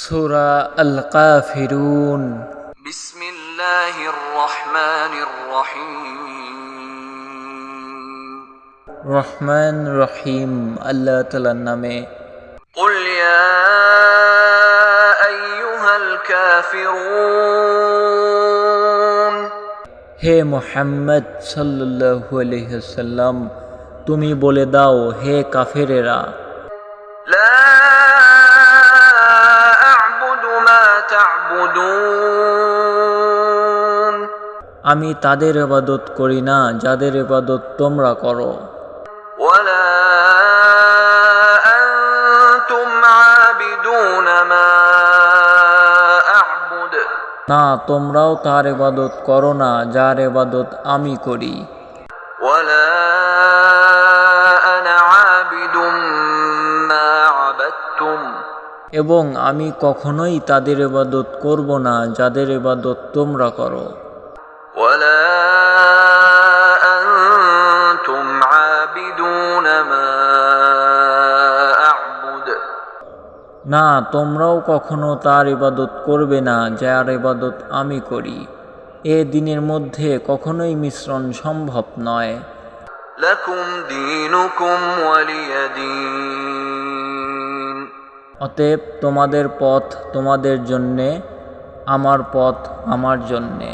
সুরা আল কাফিরুন بسم الله الرحمن الرحيم রহমান রহিম আল্লাহ তালার নামে قل يا أيها الكافرون হে মোহাম্মদ সাল্লাল্লাহু আলাইহি সাল্লাম তুমি বলে দাও হে কাফেরেরা تعبدون আমি তাদের ইবাদত করি না যাদের ইবাদত তোমরা করো ولا أنتم عابدون ما أعبد না তোমরাও তার ইবাদত করো না যার ইবাদত আমি করি ولا এবং আমি কখনোই তাদের এবাদত করব না যাদের এবাদত তোমরা করো। না তোমরাও কখনো তার ইবাদত করবে না যার ইবাদত আমি করি। এ দিনের মধ্যে কখনোই মিশ্রণ সম্ভব নয়। লাকুম দীনুকুম ওয়ালিয়া দীন। অতএব তোমাদের পথ তোমাদের জন্যে আমার পথ আমার জন্যে।